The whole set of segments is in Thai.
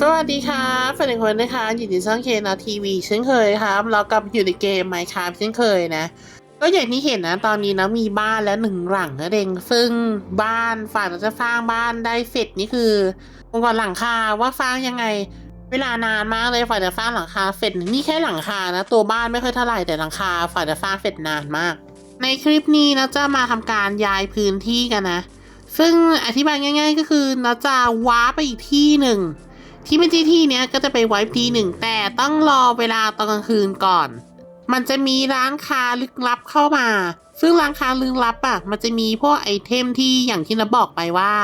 สวัสดีครับแฟนคนนะคะอยู่ในช่องเคนอทีวีเช่นเคยครับ เรากลับอยู่ในเกมไมค์ครับเช่นเคยนะ ก็อย่างที่เห็นนะตอนนี้นะมีบ้านแล้วหนึ่งหลังนั่นเองซึ่งบ้านฝ่ายเราจะสร้างบ้านได้เสร็จนี่คือองค์กรหลังคาว่าสร้างยังไง เวลานานมากเลยฝ่ายจะสร้างหลังคาเสร็จนี่แค่หลังคานะ ตัวบ้านไม่ค่อยเท่าไหร่แต่หลังคาฝ่ายจะสร้างเสร็จนานมาก ในคลิปนี้นะจะมาทำการย้ายพื้นที่กันนะ ซึ่งอธิบายง่าย ๆ ก็คือนะจะว้าไปอีกที่หนึ่ง ที่เป็นที่ที่เนี้ยก็จะไปไว้ทีหนึ่งแต่ต้องรอเวลาตอนกลางคืนก่อน มันจะมีร้านค้าลึกลับเข้ามา ซึ่งร้านค้าลึกลับอะมันจะมีพวกไอเทมที่อย่างที่เราบอกไปว่า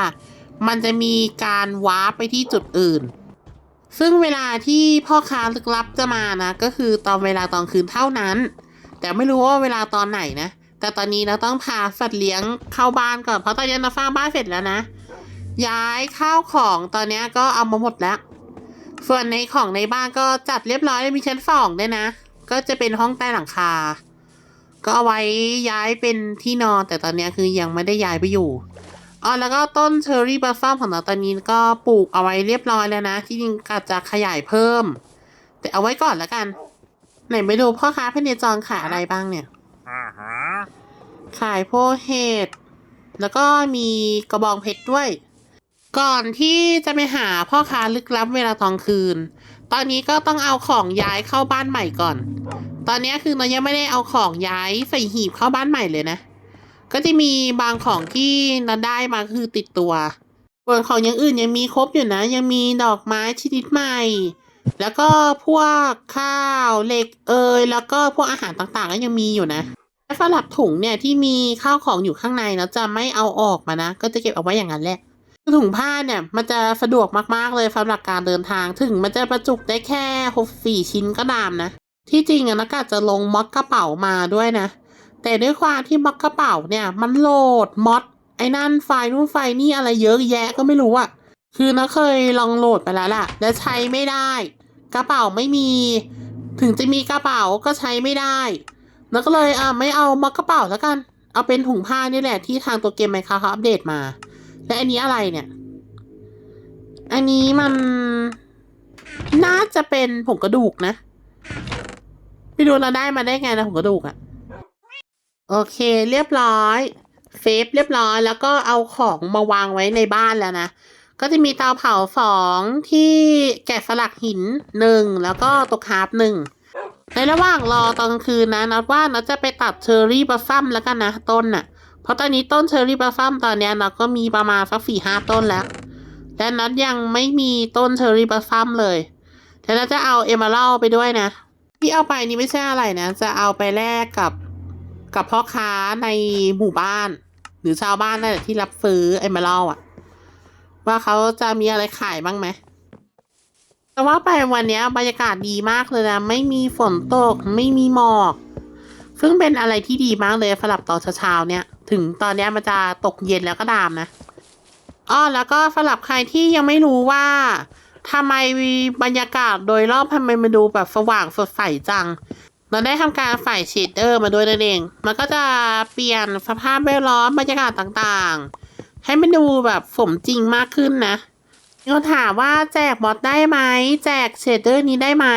มันจะมีการวาร์ปไปที่จุดอื่น ซึ่งเวลาที่พ่อค้าลึกลับจะมานะก็คือตอนเวลาตอนคืนเท่านั้น แต่ไม่รู้ว่าเวลาตอนไหนนะแต่ตอนนี้เราต้องพาสัตว์เลี้ยงเข้าบ้านก่อนเพราะตอนนี้เราสร้างบ้านเสร็จแล้วนะ ย้ายข้าวของตอนนี้ก็เอามาหมดแล้ว ส่วนในของในบ้านก็จัดเรียบร้อยมีชั้นสองด้วยนะ ก็จะเป็นห้องใต้หลังคา ก็เอาไว้ย้ายเป็นที่นอน แต่ตอนนี้คือยังไม่ได้ย้ายไปอยู่อ๋อแล้วก็ต้นเชอร์รี่บลัซซัมของเราตอนนี้ก็ปลูกเอาไว้เรียบร้อยแล้วนะ ที่จริงก็จะขยายเพิ่ม แต่เอาไว้ก่อนแล้วกัน ไหนไปดูพ่อค้าพเนจรขายอะไรบ้างเนี่ยอ่าฮะขายพวกเห็ดแล้วก็มีกระบองเพชรด้วย ก่อนที่จะไปหาพ่อค้าลึกลับเวลาตอนคืน ตอนนี้ก็ต้องเอาของย้ายเข้าบ้านใหม่ก่อน ตอนนี้คือเรายังไม่ได้เอาของย้ายใส่หีบเข้าบ้านใหม่เลยนะ ก็จะมีบางของที่เราได้มาคือติดตัวส่วนของอย่างอื่นยังมีครบอยู่นะ ยังมีดอกไม้ชนิดใหม่ แล้วก็พวกข้าวเหล็กเอยแล้วก็พวกอาหารต่างๆก็ยังมีอยู่นะและสลับถุงเนี่ยที่มีข้าวของอยู่ข้างในเนาจะไม่เอาออกมานะ ก็จะเก็บเอาไว้อย่างนั้นแหละ ถุงผ้าเนี่ยมันจะสะดวกมากๆเลยสำหรับการเดินทางถึงมันจะประจุได้แค่หกสี่ชิ้นก็ตามนะ ที่จริงอะนักกาจะลงม็อดกระเป๋ามาด้วยนะ แต่ด้วยความที่ม็อดกระเป๋าเนี่ย มันโหลดม็อดไอ้นั่นไฟล์นู่นไฟนี่อะไรเยอะแยะก็ไม่รู้อะคือนะเคยลองโหลดไปแล้วล่ะ แล้วใช้ไม่ได้ กระเป๋าไม่มี ถึงจะมีกระเป๋าก็ใช้ไม่ได้แล้วก็เลยอะไม่เอามากระเป๋าแล้วกัน เอาเป็นถุงผ้านี่แหละที่ทางตัวเกมไมค์ครับเขาอัปเดตมา และอันนี้อะไรเนี่ย อันนี้มันน่าจะเป็นผงกระดูกนะไม่รู้เราได้มาได้ไงนะผงกระดูกอะโอเค เรียบร้อยเฟฟเรียบร้อย แล้วก็เอาของมาวางไว้ในบ้านแล้วนะ ก็จะมีเตาเผาสองที่แกะสลักหินหนึ่งแล้วก็ตกฮาร์ปหนึ่งในระหว่างรอตอนคืนนะนัดว่านัดจะไปตัดเชอร์รี่บัซซัมแล้วกันนะต้นน่ะ ราะตอนนี้ต้นเชอร์รี่บลัซซัมตอนนี้ยนัดก็มีประมาณสักสี่ห้าต้นแล้วและนัดยังไม่มีต้นเชอร์รี่บลัซซัมเลยแต่นัดจะเอาเอม r ร l ไปด้วยนะ ที่เอาไปนี่ไม่ใช่อะไรนะ จะเอาไปแลกกับกับพ่อค้าในหมู่บ้าน หรือชาวบ้านนั่นแหละที่รับซื้อเอม r ร l อะว่าเขาจะมีอะไรขายบ้างไหมแต่ว่าไปวันนี้บรรยากาศดีมากเลยนะ ไม่มีฝนตกไม่มีหมอก ซึ่งเป็นอะไรที่ดีมากเลยสำหรับตอนเช้าๆเนี่ย ถึงตอนนี้มันจะตกเย็นแล้วก็ตามนะอ้อแล้วก็สำหรับใครที่ยังไม่รู้ว่าทำไมบรรยากาศโดยรอบทำไมมันดูแบบสว่างสดใสจัง เราได้ทำการใส่เชดเดอร์มาด้วยนั่นเอง มันก็จะเปลี่ยนสภาพแวดล้อมบรรยากาศต่างๆ ให้มันดูแบบสมจริงมากขึ้นนะเราถามว่าแจกมอดได้ไหม แจกเชดเดอร์นี้ได้ไหม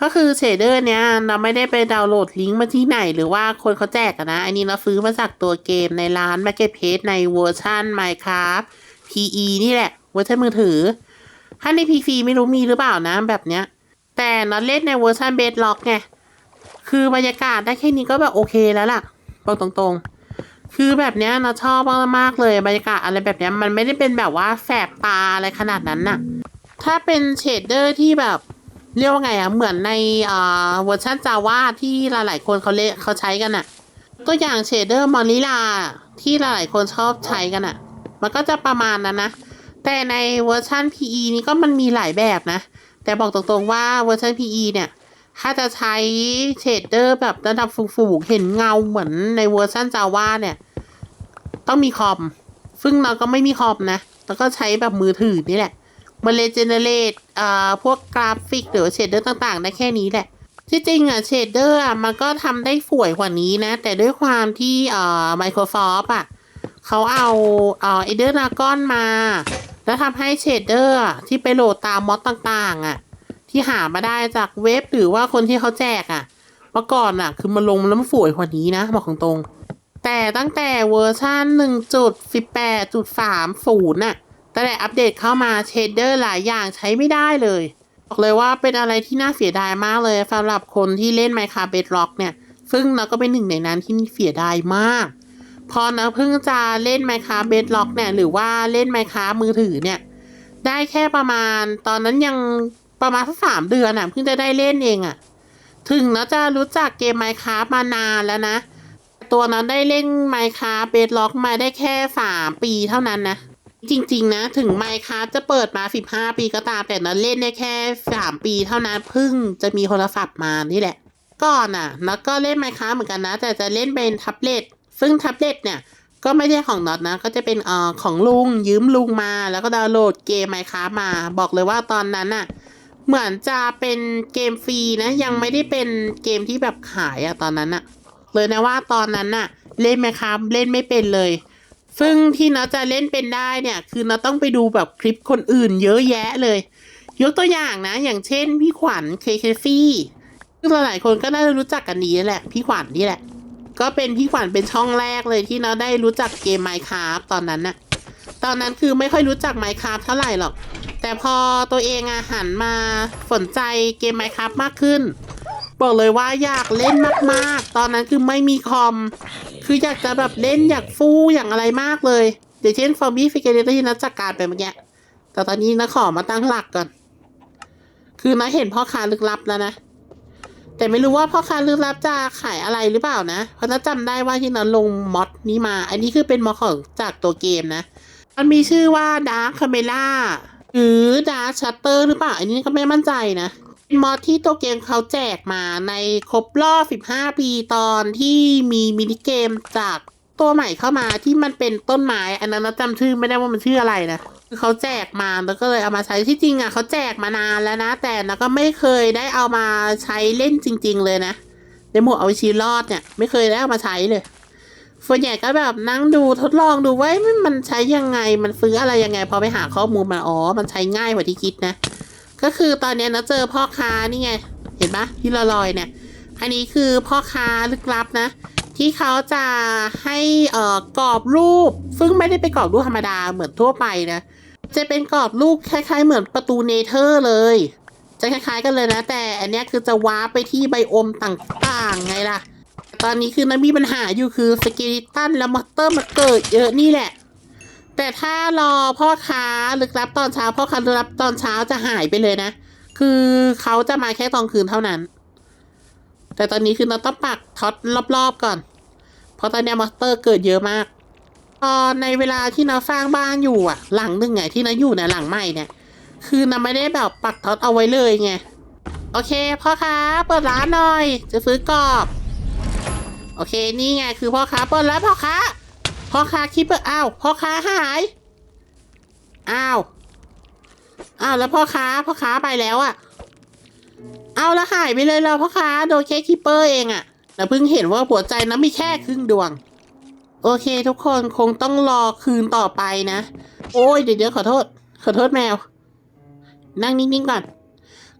ก็คือเชเดอร์เนี้ยเราไม่ได้ไปดาวน์โหลดลิงก์มาที่ไหน หรือว่าคนเขาแจกนะ อันนี้เราซื้อมาจากตัวเกมในร้าน Marketplace ในเวอร์ชัน Minecraft PE นี่แหละเวอร์ชันมือถือ ถ้าใน PC ไม่รู้มีหรือเปล่านะแบบเนี้ย แต่เราเล่นในเวอร์ชันเบสล็อกไง คือบรรยากาศได้แค่นี้ก็แบบโอเคแล้วล่ะบอกตรงๆ คือแบบเนี้ยเราชอบมากๆเลยบรรยากาศอะไรแบบเนี้ยมันไม่ได้เป็นแบบว่าแสบตาอะไรขนาดนั้นน่ะ ถ้าเป็นเชดเดอร์ที่แบบ เรียกว่าไงอะเหมือนในอ่าเวอร์ชันจาว่าที่หลายๆคนเขาเลเขาใช้กันอะตัวอย่างเชเดอร์มอนิลาที่หลายๆคนชอบใช้กันอะมันก็จะประมาณนั้นนะ แต่ในเวอร์ชัน PE นี่ก็มันมีหลายแบบนะ แต่บอกตรงๆว่าเวอร์ชัน PE เนี่ย ถ้าจะใช้เชดเดอร์แบบระดับฟูงๆเห็นเงาเหมือนในเวอร์ชันจาว่าเนี่ย ต้องมีคอม ซึ่งเราก็ไม่มีคอมนะ แล้วก็ใช้แบบมือถือนี่แหละ มันเลยเจเนเรตอ่าพวกกราฟิกหรือเชดเดอร์ต่างๆ ได้แค่นี้แหละที่จริงอะเชดเดอร์อะมันก็ทำได้สวยกว่านี้นะ แต่ด้วยความที่อ่า Microsoft อะเขาเอาอ่าเอเดอร์นากอนมา แล้วทำให้เชดเดอร์ที่ไปโหลดตามมอดต่างๆ อะ ที่หามาได้จากเว็บหรือว่าคนที่เขาแจกอะเมื่อก่อนอะ คือมันลงแล้วมันสวยกว่านี้นะบอกตรงๆแต่ตั้งแต่เวอร์ชัน1.18.30น่ะ ตั้งแต่อัปเดตเข้ามาเชดเดอร์หลายอย่างใช้ไม่ได้เลย บอกเลยว่าเป็นอะไรที่น่าเสียดายมากเลยสำหรับคนที่เล่น Minecraft Bedrock เนี่ย ซึ่งเราก็เป็นหนึ่งในนั้นที่เสียดายมาก พอนะเพิ่งจะเล่น Minecraft Bedrock เนี่ย หรือว่าเล่น Minecraft มือถือเนี่ย ได้แค่ประมาณ ตอนนั้นยังประมาณสักสามเดือนอะเพิ่งจะได้เล่นเองอะ ถึงนะจะรู้จักเกม Minecraft มานานแล้วนะ ตัวนั้นได้เล่น Minecraft Bedrock มาได้แค่สามปีเท่านั้นนะ จริง ๆ นะ ถึง Minecraft จะเปิดมา 15 ปีก็ตามแต่นั้นเล่นได้แค่ 3 ปีเท่านั้นเพิ่งจะมีโทรศัพท์มานี่แหละ ก่อนอะนัดก็เล่น Minecraft เหมือนกันนะ แต่จะเล่นเป็นแท็บเล็ตซึ่งแท็บเล็ตเนี่ยก็ไม่ใช่ของน็อตนะ ก็จะเป็นเอ่อของลุงยืมลุงมา แล้วก็ดาวน์โหลดเกม Minecraft มา บอกเลยว่าตอนนั้นอะเหมือนจะเป็นเกมฟรีนะ ยังไม่ได้เป็นเกมที่แบบขายอะตอนนั้นอะเลยนะว่าตอนนั้นน่ะเล่นไหมครับ เล่นไม่เป็นเลย ซึ่งที่น้าจะเล่นเป็นได้เนี่ย คือน้าต้องไปดูแบบคลิปคนอื่นเยอะแยะเลย ยกตัวอย่างนะ อย่างเช่นพี่ขวัญเคเคฟี่ซึ่งหลายๆคนก็น่าจะรู้จักกันดีแหละ พี่ขวัญนี่แหละ ก็เป็นพี่ขวัญเป็นช่องแรกเลยที่เราได้รู้จักเกม Minecraft ตอนนั้นน่ะ ตอนนั้นคือไม่ค่อยรู้จัก Minecraft เท่าไหร่หรอก แต่พอตัวเองอะหันมาสนใจเกม Minecraft มากขึ้น บอกเลยว่าอยากเล่นมากๆ ตอนนั้นคือไม่มีคอม คืออยากจะแบบเล่นอยากฟูอย่างอะไรมากเลยอย่างเช่นฟอร์บี้ฟิกเกอร์ที่นัดจัดการไปเมื่อกี้แต่ตอนนี้นะขอมาตั้งหลักก่อน คือนะเห็นพ่อค้าลึกลับแล้วนะ แต่ไม่รู้ว่าพ่อค้าลึกลับจะขายอะไรหรือเปล่านะ เพราะนัดจำได้ว่าที่นัดลงมอดนี้มา อันนี้คือเป็นมอดของจากตัวเกมนะ มันมีชื่อว่า Dark Camera หรือ Dark Shutter หรือเปล่า อันนี้ก็ไม่มั่นใจนะ มอดที่ตัวเกมเขาแจกมาในครบรอบ 15 ปีตอนที่มีมินิเกมจากตัวใหม่เข้ามาที่มันเป็นต้นไม้อันนั้นนะจำชื่อไม่ได้ว่ามันชื่ออะไรนะเขาแจกมาแล้วก็เลยเอามาใช้ที่จริงอะเขาแจกมานานแล้วนะ แต่นะก็ไม่เคยได้เอามาใช้เล่นจริง ๆ เลยนะในหมวดเอาชีวิตรอดเนี่ย ไม่เคยได้เอามาใช้เลยส่วนใหญ่ก็แบบนั่งดูทดลองดูว่ามันใช้ยังไงมันซื้ออะไรยังไง พอไปหาข้อมูลมาอ๋อมันใช้ง่ายกว่าที่คิดนะ ก็คือตอนนี้นะเจอพ่อค้านี่ไง เห็นปะที่ลอยๆเนี่ย อันนี้คือพ่อค้าลึกลับนะ ที่เขาจะให้เอ่อกรอบรูป ซึ่งไม่ได้เป็นกรอบรูปธรรมดาเหมือนทั่วไปนะ จะเป็นกรอบรูปคล้าย ๆ เหมือนประตูเนเธอร์เลย จะคล้าย ๆ กันเลยนะ แต่อันนี้คือจะว้าไปที่ไบโอมต่างๆ ไงล่ะ ตอนนี้คือนันมีปัญหาอยู่คือสกิลิตันและมอเตอร์มาเกิดเยอะนี่แหละ แต่ถ้ารอพ่อค้าลึกลับตอนเช้า พ่อค้าลึกลับตอนเช้าจะหายไปเลยนะ คือเขาจะมาแค่ตอนคืนเท่านั้น แต่ตอนนี้คือเราต้องปักท็อตรอบๆก่อน เพราะตอนนี้มอสเตอร์เกิดเยอะมากพอนในเวลาที่เราสร้างบ้านอยู่อะ หลังหนึ่งไงที่เราอยู่เนี่ยหลังใหม่เนี่ย คือเราไม่ได้แบบปักท็อตเอาไว้เลยไงโอเคพ่อค้าเปิดร้านหน่อย จะซื้อกรอบ โอเคนี่ไงคือพ่อค้าเปิดแล้วพ่อค้า พ่อค้าคิดเปิดอ้าวพ่อค้าหายอ้าวอ้าวแล้วพ่อค้าพ่อค้าไปแล้วอะเอาแล้วหายไปเลยแล้วพ่อค้าโดนแค่คิปเปอร์เองอะแต่เพิ่งเห็นว่าหัวใจนั้นมีแค่ครึ่งดวง โอเคทุกคนคงต้องรอคืนต่อไปนะ โอ้ยเดี๋ยวขอโทษ ขอโทษแมว นั่งนิ่งๆก่อน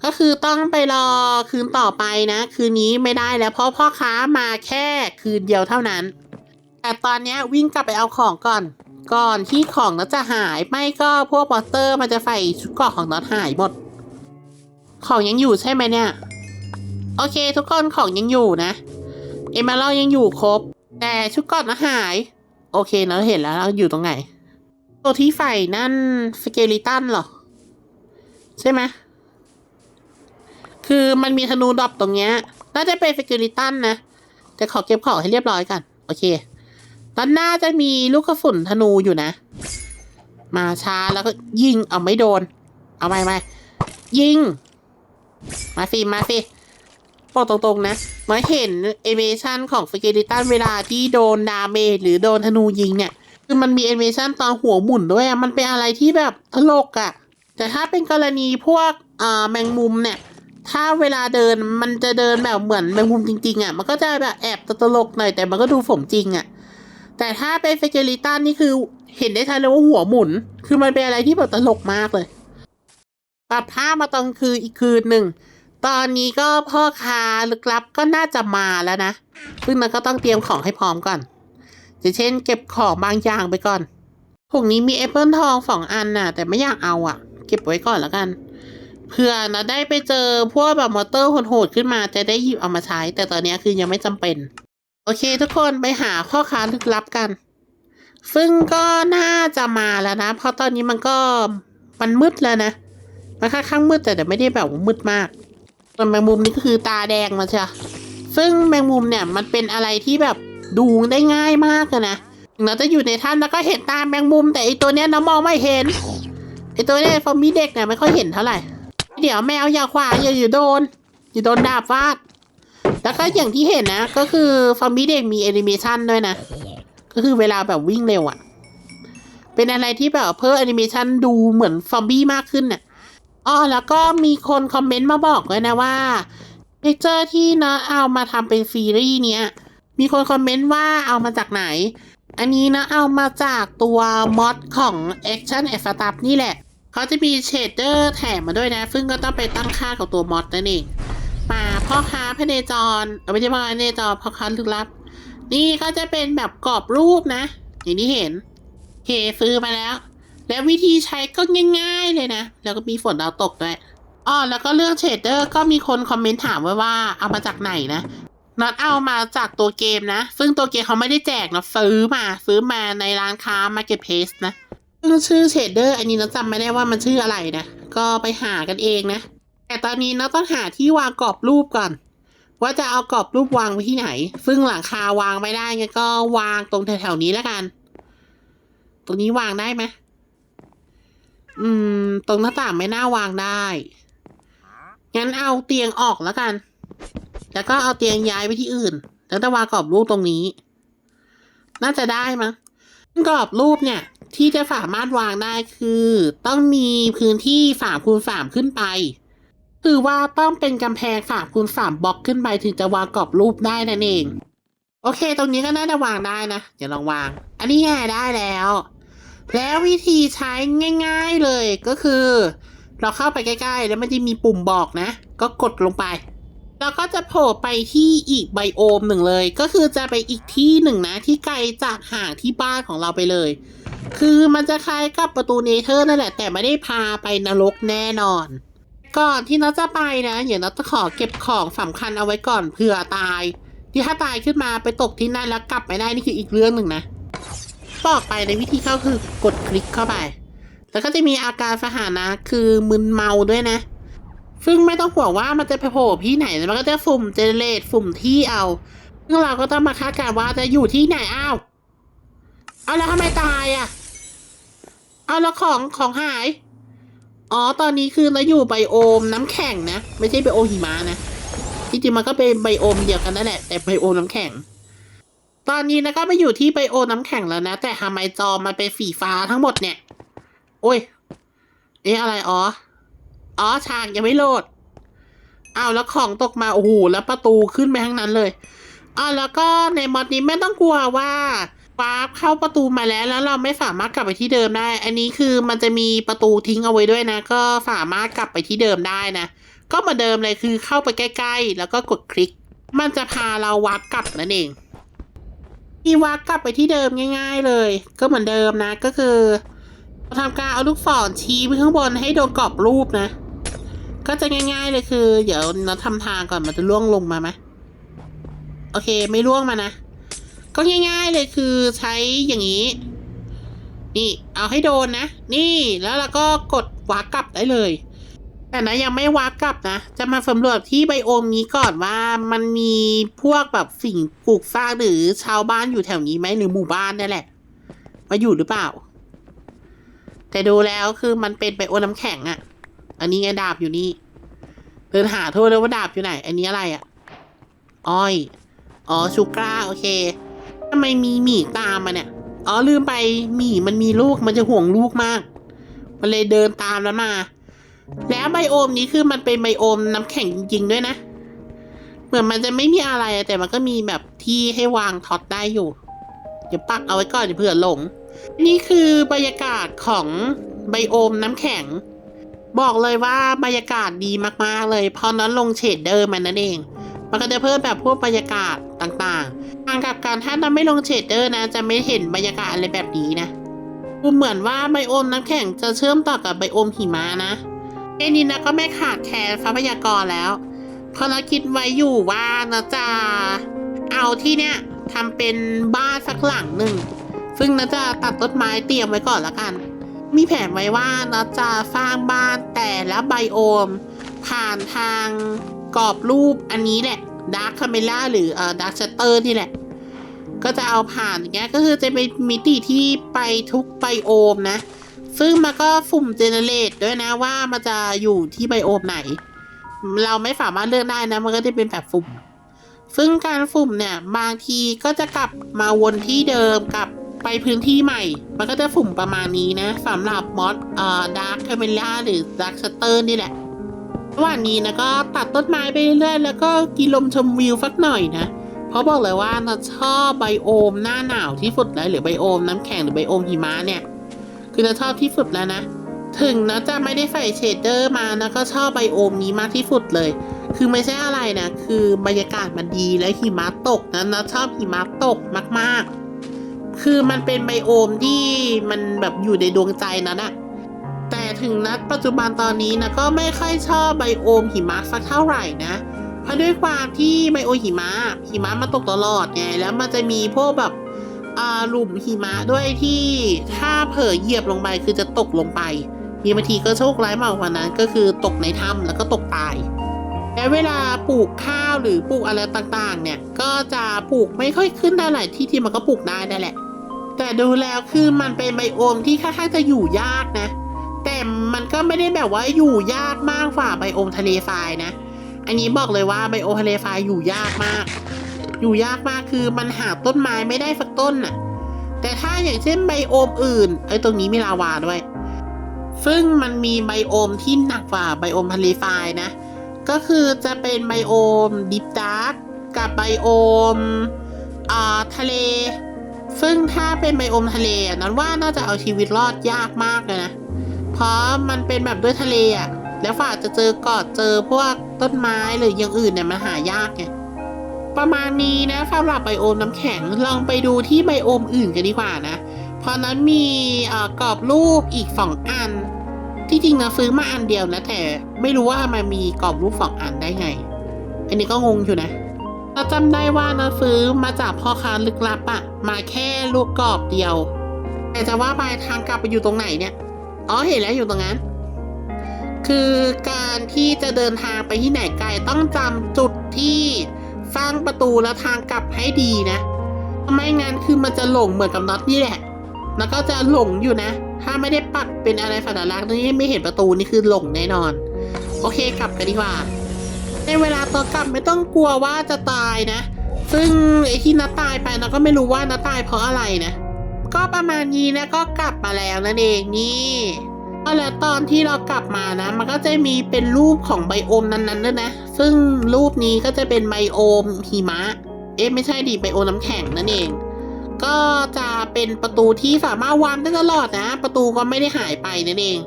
ก็คือต้องไปรอคืนต่อไปนะ คืนนี้ไม่ได้แล้วเพราะพ่อค้ามาแค่คืนเดียวเท่านั้น แต่ตอนนี้วิ่งกลับไปเอาของก่อน ก่อนที่ของน็อตจะหายไม่ก็พวกปอสเตอร์มันจะใส่ชุดเกราะของน็อตหายหมด ของยังอยู่ใช่ไหมเนี่ย โอเค ทุกคนของยังอยู่นะ เอเมอรัลยังอยู่ครบ แต่ชุดเกราะน็อตหาย โอเคน็อตเห็นแล้วเราอยู่ตรงไหน ตัวที่ใส่นั่นสเกลิตันเหรอ ใช่ไหมคือมันมีธนูดรอปตรงเนี้ยน่าจะเป็นสเกิลิตันนะแต่ขอเก็บของให้เรียบร้อยก่อนโอเค ด้านหน้าจะมีลูกกระสุนธนูอยู่นะ มาช้าแล้วก็ยิงเอาไม่โดน เอาไม่ไม่ยิง มาสิ มาสิบอกตรงๆนะมาเห็นเอเมชันของสกิลิตันเวลาที่โดนดาเมจหรือโดนธนูยิงเนี่ย คือมันมีแอนิเมชันตอนหัวหมุนด้วยอะมันเป็นอะไรที่แบบตลกอะแต่ถ้าเป็นกรณีพวกอ่าแมงมุมเนี่ย ถ้าเวลาเดินมันจะเดินแบบเหมือนแมงมุมจริงๆอะ่ะ มันก็จะแบบแอบตลกหน่อยแต่มันก็ดูสมจริงอะ่ะ แต่ถ้าเป็นเฟเจลิตันนี่คือเห็นได้ชัดเลยว่าหัวหมุน คือมันเป็นอะไรที่แบบตลกมากเลยตัดภาพมาตอนคืออีกคืนหนึ่ง ตอนนี้ก็พ่อค้าลึกลับก็น่าจะมาแล้วนะ ซึ่งมันก็ต้องเตรียมของให้พร้อมก่อนอย่างเช่น เก็บของบางอย่างไปก่อนถุงนี้มีแอปเปิลทองสองอันน่ะ แต่ไม่อยากเอาอะ เก็บไว้ก่อนแล้วกันเผื่อนะได้ไปเจอพวกแบบมอเตอร์โหดๆขึ้นมาจะได้หยิบเอามาใช้ แต่ตอนนี้คือยังไม่จำเป็น โอเคทุกคนไปหาพ่อค้าลึกลับกัน ซึ่งก็น่าจะมาแล้วนะ เพราะตอนนี้มันก็มันมืดแล้วนะ มันค่อนข้างมืดแต่แต่ไม่ได้แบบมืดมากส่วนแมงมุมนี่ก็คือตาแดงมาใช่ปะซึ่งแมงมุมเนี่ยมันเป็นอะไรที่แบบดูได้ง่ายมากเลยนะเราจะอยู่ในถ้ำแล้วก็เห็นตาแมงมุม แต่ไอตัวเนี้ยเรามองไม่เห็นไอตัวเนี้ยฟอร์มีเด็กเนี่ยไม่ค่อยเห็นเท่าไหร่ เดี๋ยวแมวอย่าขวาอย่าอยู่โดน อย่าโดนดาบฟาด แล้วก็อย่างที่เห็นนะ ก็คือฟอร์มี่เด็กมีแอนิเมชันด้วยนะ ก็คือเวลาแบบวิ่งเร็วอะ่ะ เป็นอะไรที่แบบเพิ่มแอนิเมชันดูเหมือนฟอมบี้มากขึ้นน่ะอ๋อแล้วก็มีคนคอมเมนต์มาบอกเลยนะว่าเพเจอร์ที่นะเอามาทำเป็นซีรีส์เนี้ย มีคนคอมเมนต์ว่าเอามาจากไหน อันนี้นะเอามาจากตัวมอดของ Action a s t a r นี่แหละ เขาจะมีเชดเดอร์แถมมาด้วยนะ ซึ่งก็ต้องไปตั้งค่ากับตัวมอดนั่นเอง มาพ่อค้าพเนจรเออไม่ใช่พ่อค้าพเนจรพ่อค้าลึกลับ นี่ก็จะเป็นแบบกรอบรูปนะ อย่างที่เห็นเคซื้อมาแล้ว แล้ววิธีใช้ก็ง่าย ๆเลยนะ แล้วก็มีฝนดาวตกด้วยอ๋อแล้วก็เรื่องเชดเดอร์ก็มีคนคอมเมนต์ถามไว้ว่าเอามาจากไหนนะน็อตเอามาจากตัวเกมนะ ซึ่งตัวเกมเขาไม่ได้แจกนะซื้อมาซื้อมาในร้านค้า Marketplace นะซึ่งชื่อเชดเดอร์อันนี้น็อตจำไม่ได้ว่ามันชื่ออะไรนะ ก็ไปหากันเองนะ แต่ตอนนี้น็อตต้องหาที่วางกรอบรูปก่อน ว่าจะเอากรอบรูปวางไว้ที่ไหน ซึ่งหลังคาวางไม่ได้งั้นก็วางตรงแถวๆนี้แล้วกัน ตรงนี้วางได้ไหมอืม ตรงหน้าต่างไม่น่าวางได้งั้นเอาเตียงออกแล้วกัน แล้วก็เอาเตียงย้ายไปที่อื่น แล้วจะวางกรอบรูปตรงนี้ น่าจะได้มั้งกรอบรูปเนี่ย ที่จะสามารถวางได้คือ ต้องมีพื้นที่สามคูณสามขึ้นไป คือว่าต้องเป็นกำแพงสามคูณสามบล็อกขึ้นไปถึงจะวางกรอบรูปได้นั่นเอง โอเค ตรงนี้ก็น่าจะวางได้นะ เดี๋ยวลองวาง อันนี้ง่ายได้แล้ว แล้ววิธีใช้ง่าย ๆเลยก็คือ เราเข้าไปใกล้ๆ แล้วมันจะมีปุ่มบอกนะ ก็กดลงไป แล้วก็จะโผล่ไปที่อีกไบโอมหนึ่งเลย ก็คือจะไปอีกที่หนึ่งนะ ที่ไกลจากห่างที่บ้านของเราไปเลย คือมันจะคล้ายกับประตูเนเธอร์นั่นแหละ แต่ไม่ได้พาไปนรกแน่นอน ก่อนที่เราจะไปนะอย่างเราจะขอเก็บของสำคัญเอาไว้ก่อนเผื่อตาย ที่ถ้าตายขึ้นมาไปตกที่นั่นแล้วกลับไม่ได้นี่คืออีกเรื่องหนึ่งนะบอกไปในวิธีเข้าคือกดคลิกเข้าไป แล้วก็จะมีอาการสถานะ คือมึนเมาด้วยนะ ซึ่งไม่ต้องห่วงว่ามันจะไปโผล่ที่ไหนมันก็จะสุ่มเจเนเรตสุ่มที่เอา ซึ่งเราก็ต้องมาคาดการณ์ว่าจะอยู่ที่ไหนอ้าวเอาแล้วทำไมตายอะ เอาแล้วของของหาย อ๋อ ตอนนี้คือเราอยู่ไบโอมน้ำแข็งนะ ไม่ใช่ไบโอมหิมะนะที่จริงมันก็เป็นไบโอมเดียวกันนั่นแหละ แต่ไบโอมน้ำแข็ง ตอนนี้นะก็ไปอยู่ที่ไบโอมน้ำแข็งแล้วนะ แต่ทำไมจอมันเป็นสีฟ้าทั้งหมดเนี่ย โอ้ย เอ๊ะอะไรอ๋อ อ๋อฉากยังไม่โหลดอ้าวแล้วของตกมาโอ้โหแล้วประตูขึ้นไปทั้งนั้นเลยอ้าวแล้วก็ในมอดนี้ไม่ต้องกลัวว่า ฟ้าร์ปเข้าประตูมาแล้วแล้วเราไม่สามารถกลับไปที่เดิมได้ อันนี้คือมันจะมีประตูทิ้งเอาไว้ด้วยนะ ก็สามารถกลับไปที่เดิมได้นะ ก็เหมือนเดิมเลยคือเข้าไปใกล้ๆ แล้วก็กดคลิก มันจะพาเราวาร์ปกลับนั่นเองมีวาร์ปกลับไปที่เดิมง่าย ๆ เลย ก็เหมือนเดิมนะก็คือเราทำการเอาลูกศรชี้ไปข้างบนให้โดนกรอบรูปนะ ก็จะง่าย ๆเลยคือ เดี๋ยวเราทำทางก่อนมันจะล่วงลงมาไหมโอเค ไม่ล่วงมานะ ก็ง่ายๆเลยคือใช้อย่างนี้ นี่เอาให้โดนนะ นี่แล้วเราก็กดวากกลับได้เลย แต่นะยังไม่วากกลับนะ จะมาสำรวจที่ไบโอมนี้ก่อนว่ามันมีพวกแบบสิ่งปลูกสร้างหรือชาวบ้านอยู่แถวนี้ไหมหรือหมู่บ้านนั่นแหละ มาอยู่หรือเปล่า แต่ดูแล้วคือมันเป็นไบโอน้ำแข็งอะ่ะ อันนี้ไงดาบอยู่นี่เดินหาโทษเลยว่าดาบอยู่ไหน อันนี้อะไรอะ่ะอ้อย อ๋อชูกราโอเค ทำไมมีหมีตามมาเนี่ย อ๋อลืมไปหมีมันมีลูกมันจะห่วงลูกมาก มันเลยเดินตามแล้วมา แล้วไบโอมนี้คือมันเป็นไบโอมน้ำแข็งจริง ๆ ด้วยนะ เหมือนมันจะไม่มีอะไรแต่มันก็มีแบบที่ให้วางท็อตได้อยู่ เดี๋ยวปักเอาไว้ก่อนเผื่อหลง นี่คือบรรยากาศของไบโอมน้ำแข็ง บอกเลยว่าบรรยากาศดีมากๆเลย เพราะนั้นลงเชดเดอร์มันนั่นเอง มันก็จะเพิ่มแบบพวกบรรยากาศต่างๆ ทางกับการถ้าเราไม่ลงเชดเดอร์นะ จะไม่เห็นบรรยากาศอะไรแบบนี้นะดูเหมือนว่าไบโอมน้ำแข็งจะเชื่อมต่อกับไบโอมหิมะนะเอนี้นะก็ไม่ขาดแคลนทรัพยากรแล้วเพราะเราคิดไว้อยู่ว่านะจะเอาที่เนี่ยทำเป็นบ้านสักหลังหนึ่งซึ่งนะจะตัดต้นไม้เตรียมไว้ก่อนละกัน มีแผนไว้ว่านะจะสร้างบ้านแต่ละไบโอม ผ่านทางกรอบรูปอันนี้แหละ ดาร์คคาเมล่าหรือเอ่อดาร์คชัตเตอร์นี่แหละ ก็จะเอาผ่านอย่างเงี้ยก็คือจะเป็นมิติที่ไปทุกไบโอมนะ ซึ่งมันก็ฝุ่มเจเนเรตด้วยนะว่ามันจะอยู่ที่ไบโอมไหน เราไม่สามารถเลือกได้นะ มันก็จะเป็นแบบฝุ่ม ซึ่งการฝุ่มเนี่ยบางทีก็จะกลับมาวนที่เดิมกลับไปพื้นที่ใหม่ มันก็จะฝุ่มประมาณนี้นะสำหรับมอสเอ่อดาร์คคาเมล่าหรือดาร์คชัตเตอร์นี่แหละ ระหว่างนี้นะก็ตัดต้นไม้ไปเรื่อยๆแล้วก็กินลมชมวิวสักหน่อยนะ เพราะบอกเลยว่านะชอบไบโอมหน้าหนาวที่สุดเลยหรือไบโอมน้ำแข็งหรือไบโอมหิมะเนี่ย คือนะชอบที่สุดแล้วนะ ถึงนะจะไม่ได้ใส่เชดเดอร์มานะก็ชอบไบโอมนี้มากที่สุดเลย คือไม่ใช่อะไรนะ คือบรรยากาศมันดีและหิมะตกนะนะชอบหิมะตกมาก ๆ คือมันเป็นไบโอมที่มันแบบอยู่ในดวงใจนะนะ ถึงนัดปัจจุบันตอนนี้นะก็ไม่ค่อยชอบไบโอมหิมะสักเท่าไหร่นะ เพราะด้วยความที่ไบโอหิมะหิมะมันตกตลอดไงแล้วมันจะมีพวกแบบอ่าหลุมหิมะด้วยที่ถ้าเผลอเหยียบลงไปคือจะตกลงไป มีบางทีก็โชคร้ายมากกว่านั้น ก็คือตกในถ้ำแล้วก็ตกตายและเวลาปลูกข้าวหรือปลูกอะไรต่างๆ เนี่ยก็จะปลูกไม่ค่อยขึ้นได้หลายที่ที่มันก็ปลูกได้ได้แหละ แต่ดูแล้วคือมันเป็นไบโอมที่ค่อนข้างจะอยู่ยากนะ แต่มันก็ไม่ได้แบบว่าอยู่ยากมากกว่าไบโอมทะเลทรายนะ อันนี้บอกเลยว่าไบโอมทะเลทรายอยู่ยากมาก อยู่ยากมากคือมันหาต้นไม้ไม่ได้สักต้นน่ะ แต่ถ้าอย่างเช่นไบโอมอื่นไอ้ตรงนี้มีลาวาด้วย ซึ่งมันมีไบโอมที่หนักกว่าไบโอมทะเลทรายนะ ก็คือจะเป็นไบโอมดิฟดาร์กกับไบโอมอ่าทะเล ซึ่งถ้าเป็นไบโอมทะเลนั้นว่าน่าจะเอาชีวิตรอดยากมากเลยนะ เพราะมันเป็นแบบด้วยทะเลอะ แล้วฝ่าจะเจอกอดเจอพวกต้นไม้หรืออย่างอื่นเนี่ยมันหายากไงประมาณนี้นะสำหรับไบโอมน้ำแข็งลองไปดูที่ไบโอมอื่นกันดีกว่านะเพราะนั้นมีกรอบรูปอีกสองอัน ที่จริงนะซื้อมาอันเดียวนะ แต่ไม่รู้ว่ามันมีกรอบรูปสองอันได้ไง อันนี้ก็งงอยู่นะเราจำได้ว่านะซื้อมาจากพ่อค้าลึกลับอะมาแค่ลูกกรอบเดียวแต่จะว่าไปทางกลับไปอยู่ตรงไหนเนี่ย อ๋อเห็นแล้วอยู่ตรงนั้น คือการที่จะเดินทางไปที่ไหนไกลต้องจำจุดที่สร้างประตูและทางกลับให้ดีนะ ไม่งั้นคือมันจะหลงเหมือนกับน็อตนี่แหละ แล้วก็จะหลงอยู่นะ ถ้าไม่ได้ปักเป็นอะไรสัญลักษณ์นี่ไม่เห็นประตูนี่คือหลงแน่นอน โอเคกลับกันดีกว่า ในเวลาตัวกลับไม่ต้องกลัวว่าจะตายนะ ซึ่งไอ้ที่นัดตายไปเราก็ไม่รู้ว่านัดตายเพราะอะไรนะ ก็ประมาณนี้นะก็กลับมาแล้วนั่นเองนี่แล้วตอนที่เรากลับมานะ มันก็จะมีเป็นรูปของไบโอมนั้นๆด้วยนะ ซึ่งรูปนี้ก็จะเป็นไบโอมหิมะ เอ๊ะไม่ใช่ดิไบโอมน้ำแข็งนั่นเอง ก็จะเป็นประตูที่สามารถวางได้ตลอดนะ ประตูก็ไม่ได้หายไปนั่นเอง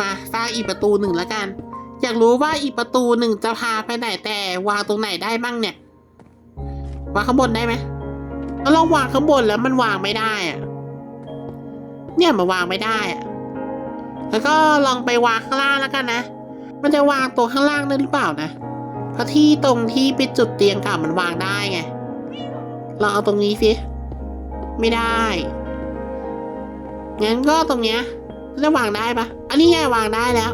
มาสร้างอีกประตูหนึ่งแล้วกัน อยากรู้ว่าอีกประตูหนึ่งจะพาไปไหนแต่วางตรงไหนได้บ้างเนี่ยวางข้างบนได้ไหมก็ลองวางข้างบนแล้วมันวางไม่ได้อะ เนี่ยมันวางไม่ได้อะแล้วก็ลองไปวางข้างล่างแล้วกันนะ มันจะวางตัวข้างล่างได้หรือเปล่านะ เพราะที่ตรงที่เป็นจุดเตียงเก่ามันวางได้ไงลองเอาตรงนี้สิ ไม่ได้ งั้นก็ตรงเนี้ยจะวางได้ปะอันนี้ไงวางได้แล้ว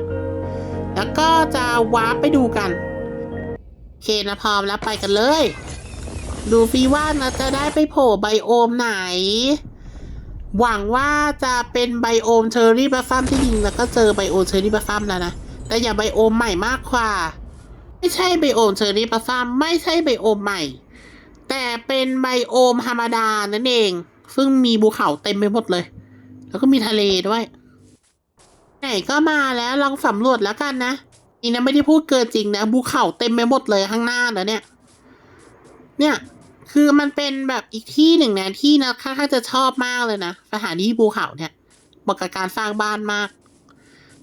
แล้วก็จะวาร์ปไปดูกันโอเคนะพร้อมแล้วไปกันเลย ดูฟีว่านะจะได้ไปโผล่ไบโอมไหน หวังว่าจะเป็นไบโอมเชอร์รี่บัฟฟัมที่ยิงแล้วก็เจอไบโอมเชอร์รี่บัฟฟัมแล้วนะ แต่อย่าไบโอมใหม่มากกว่า ไม่ใช่ไบโอมเชอร์รี่บัฟฟัมไม่ใช่ไบโอมใหม่ แต่เป็นไบโอมธรรมดานั่นเอง ซึ่งมีภูเขาเต็มไปหมดเลย แล้วก็มีทะเลด้วย ไหนก็มาแล้วลองสำรวจแล้วกันนะนี่นะไม่ได้พูดเกินจริงนะภูเขาเต็มไปหมดเลยข้างหน้านะเนี่ย เนี่ย คือมันเป็นแบบอีกที่หนึ่งนะที่นะค่อนข้างจะชอบมากเลยนะสถานที่ภูเขาเนี่ยเหมาะกับการสร้างบ้านมาก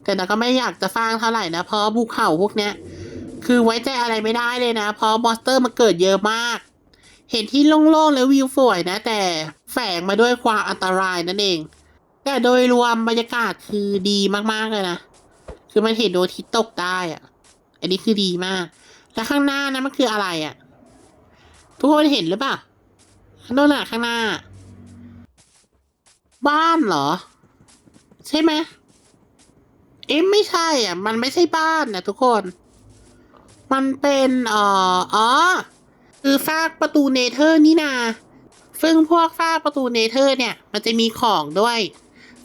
แต่นะก็ไม่อยากจะสร้างเท่าไหร่นะเพราะภูเขาพวกเนี้ยคือไว้ใจอะไรไม่ได้เลยนะ เพราะมอนสเตอร์มันเกิดเยอะมาก เห็นที่โล่งๆแล้ววิวสวยนะ แต่แฝงมาด้วยความอันตรายนั่นเอง แต่โดยรวมบรรยากาศคือดีมากๆเลยนะ คือมันเห็นดวงอาทิตย์ตกได้อะอันนี้คือดีมาก แล้วข้างหน้านะมันคืออะไรอะ ทุกคนเห็นหรือเปล่าโน้นน่ะข้างหน้า บ้านเหรอ ใช่ไหมเอ๊ะไม่ใช่อะ มันไม่ใช่บ้านนะทุกคน มันเป็นเอ่ออ๋อคือฟากประตูเนเธอร์นี่นา ซึ่งพวกฟากประตูเนเธอร์เนี่ย มันจะมีของด้วย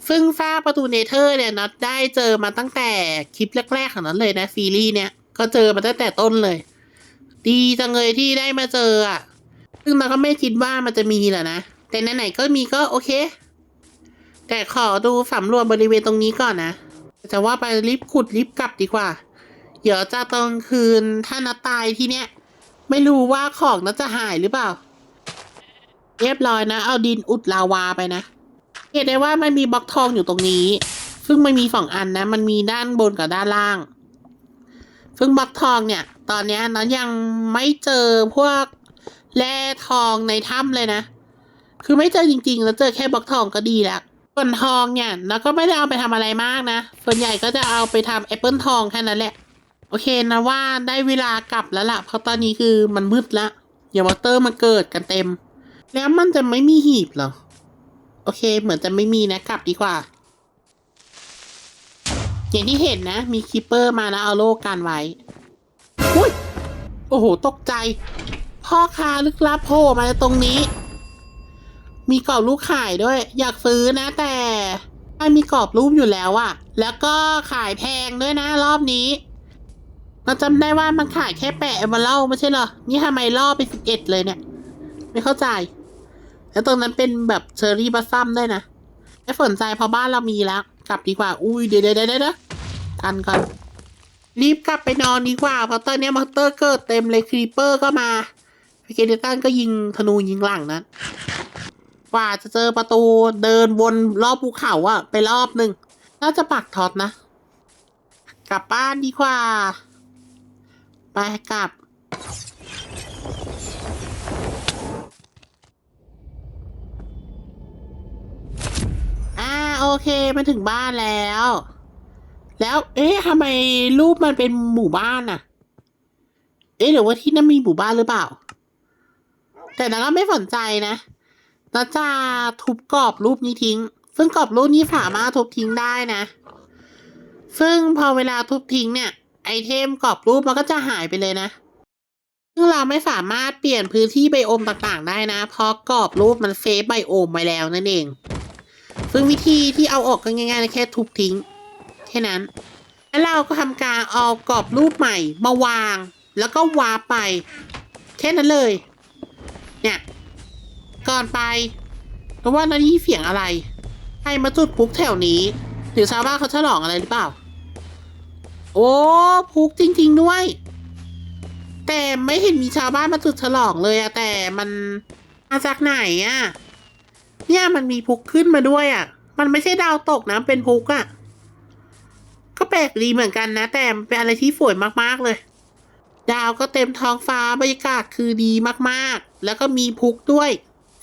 ซึ่งฟากประตูเนเธอร์เนี่ยนัดได้เจอมาตั้งแต่คลิปแรกๆของนั้นเลยนะซีรีส์เนี่ย ก็เจอมาตั้งแต่ต้นเลย ดีจังเลยที่ได้มาเจออะ ซึ่งเราก็ไม่คิดว่ามันจะมีแหละนะ แต่ไหนๆก็มีก็โอเค แต่ขอดูสำรวจบริเวณตรงนี้ก่อนนะจะว่าไปรีบขุดรีบกลับดีกว่า เดี๋ยวจะตอนคืนถ้านัดตายที่เนี้ย ไม่รู้ว่าของนัดจะหายหรือเปล่า เรียบร้อยนะ เอาดินอุดลาวาไปนะเห็นได้ว่ามันมีบล็อกทองอยู่ตรงนี้ ซึ่งมันมีสองอันนะ มันมีด้านบนกับด้านล่าง ซึ่งบล็อกทองเนี่ย ตอนเนี้ยนัดยังไม่เจอพวก แร่ทองในถ้ำเลยนะ คือไม่เจอจริง ๆ แล้วเจอแค่บล็อกทองก็ดีแล้วส่วนทองเนี่ยแล้วก็ไม่ได้เอาไปทำอะไรมากนะ ส่วนใหญ่ก็จะเอาไปทำแอปเปิลทองแค่นั้นแหละ โอเคนะว่าได้เวลากลับแล้วล่ะ เพราะตอนนี้คือมันมืดละอย่าวอเตอร์มาเกิดกันเต็ม แล้วมันจะไม่มีหีบเหรอ โอเค เหมือนจะไม่มีนะกลับดีกว่า อย่างที่เห็นนะ มีคีปเปอร์มาแล้วเอาโล่กันไว้อุ้ยโอ้โห ตกใจ พ่อค้าลึกลับโผล่มาตรงนี้ มีกรอบรูปขายด้วย อยากซื้อนะแต่ไม่มีกรอบรูปอยู่แล้วอะแล้วก็ขายแพงด้วยนะรอบนี้เราจำได้ว่ามันขายแค่แปะเอเวอร์เล่าไม่ใช่เหรอ นี่ทำไมล่อไปสิบเอ็ดเลยเนี่ย ไม่เข้าใจ แล้วตรงนั้นเป็นแบบเชอร์รี่บัสซัมได้นะไม่สนใจพราะบ้านเรามีแล้ว กลับดีกว่า อุ้ยเดี๋ยวเดี๋ยวเดี๋ยวเดี๋ยวกันก่อนรีบกลับไปนอนดีกว่าเพราะตอนนี้มอนเตอร์เกิดเต็มเลยครีเปอร์ก็มา ฟิเกเดตันก็ยิงธนูยิงหลังนั้นกว่าจะเจอประตูเดินวนรอบภูเขาอะไปรอบหนึ่งน่าจะปักท็อตนะ กลับบ้านดีกว่า ไปกลับ อ่าโอเคมาถึงบ้านแล้ว แล้ว เอ๊ะทำไมรูปมันเป็นหมู่บ้านน่ะเอ๊ะหรือว่าที่นั่นมีหมู่บ้านหรือเปล่า แต่นาก็ไม่สนใจนะนาจะทุบกรอบรูปนี้ทิ้ง ซึ่งกรอบรูปนี้สามารถทุบทิ้งได้นะ ซึ่งพอเวลาทุบทิ้งเนี่ยไอเทมกรอบรูปมันก็จะหายไปเลยนะ ซึ่งเราไม่สามารถเปลี่ยนพื้นที่ไบโอมต่างๆ ได้นะเพราะกรอบรูปมันเซฟไบโอมไว้แล้วนั่นเอง ซึ่งวิธีที่เอาออกก็ง่ายๆแค่ทุบทิ้งแค่นั้น แล้วเราก็ทำการเอากรอบรูปใหม่มาวาง แล้วก็วาร์ไป แค่นั้นเลย เนี่ยก่อนไปเพราะว่านั่นนี่เสียงอะไรใครมาจุดพลุกแถวนี้หรือชาวบ้านเขาฉลองอะไรหรือเปล่า โอ้พลุกจริง ๆด้วย แต่ไม่เห็นมีชาวบ้านมาจุดฉลองเลยอะแต่มันมาจากไหนอะเนี่ยมันมีพลุกขึ้นมาด้วยอะมันไม่ใช่ดาวตกนะเป็นพลุกอะก็แปลกดีเหมือนกันนะ แต่เป็นอะไรที่สวยมากๆเลย ดาวก็เต็มท้องฟ้าบรรยากาศคือดีมากๆ แล้วก็มีพุกด้วย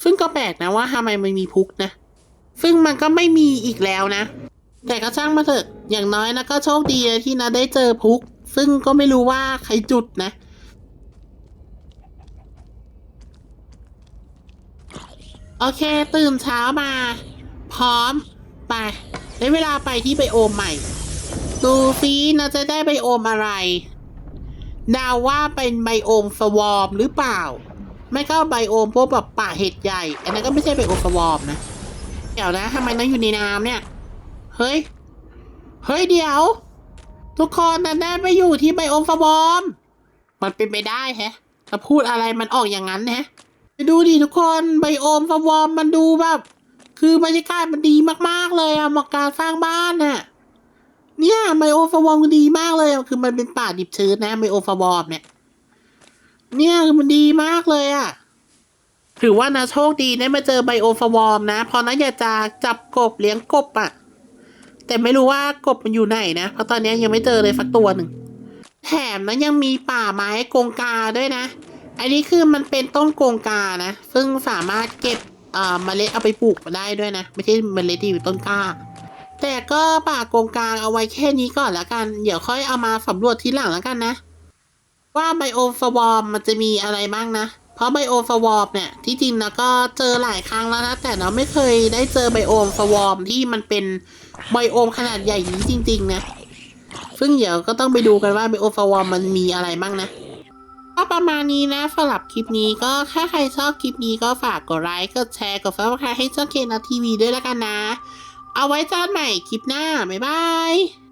ซึ่งก็แปลกนะว่าทำไมมันมีพุกนะ ซึ่งมันก็ไม่มีอีกแล้วนะ แต่ก็ช่างมาเถอะอย่างน้อยนะก็โชคดีที่นะได้เจอพุก ซึ่งก็ไม่รู้ว่าใครจุดนะโอเค ตื่นเช้ามา พร้อม ไปได้เวลาไปที่ไบโอมใหม่ ดูซินะจะได้ไบโอมอะไร ดาวว่าเป็นไบโอมสวอมหรือเปล่า ไม่ก็ไบโอมพวกแบบป่าเห็ดใหญ่ อันนั้นก็ไม่ใช่ไบโอมสวอมนะ เดี๋ยวนะทำไมนั่งอยู่ในน้ำเนี่ย เฮ้ย เฮ้ยเดี๋ยว ทุกคนนั่นได้ไปอยู่ที่ไบโอมสวอม มันเป็นไปได้แฮะถ้าพูดอะไรมันออกอย่างนั้นแฮะดูดิทุกคนไบโอมสวอมมันดูแบบ คือบรรยากาศมันดีมากๆเลยอะเหมาะการสร้างบ้านน่ะ เนี่ยไมโอฟาวอมดีมากเลย คือมันเป็นป่าดิบชื้นนะไมโอฟาวอมเนี่ย เนี่ยมันดีมากเลยอะถือว่านะโชคดีได้มาเจอไบโอฟวอร์มนะเพราะนะอยากจะจับกบเลี้ยงกบอะแต่ไม่รู้ว่ากบมันอยู่ไหนนะ เพราะตอนนี้ยังไม่เจอเลยสักตัวหนึ่ง แถมนะยังมีป่าไม้กงกาด้วยนะ อันนี้คือมันเป็นต้นกงกานะ ซึ่งสามารถเก็บเอ่อเมล็ดเอาไปปลูกมาได้ด้วยนะ ไม่ใช่เมล็ดที่อยู่ต้นกล้า แต่ก็ป่ากงกลางเอาไว้แค่นี้ก่อนละกัน เดี๋ยวค่อยเอามาสำรวจทีหลังล้วกันนะ ว่าไบโอฟวอร์มมันจะมีอะไรบ้างนะ เพราะไบโอฟวอร์มเนี่ย ที่จริงนะก็เจอหลายครั้งแล้วนะ แต่เราไม่เคยได้เจอไบโอฟวอร์มที่มันเป็นไบโอมขนาดใหญ่นี้จริง ๆ นะ ซึ่งเดี๋ยวก็ต้องไปดูกันว่าไบโอฟวอร์มมันมีอะไรบ้างนะก็ประมาณนี้นะสำหรับคลิปนี้ก็ถ้าใครชอบคลิปนี้ก็ฝากกดไลค์กดแชร์กดซับสไครต์ให้ช่องเคนทีวีด้วยแล้วกันนะ เอาไว้เจอกันใหม่คลิปหน้า บ๊ายบาย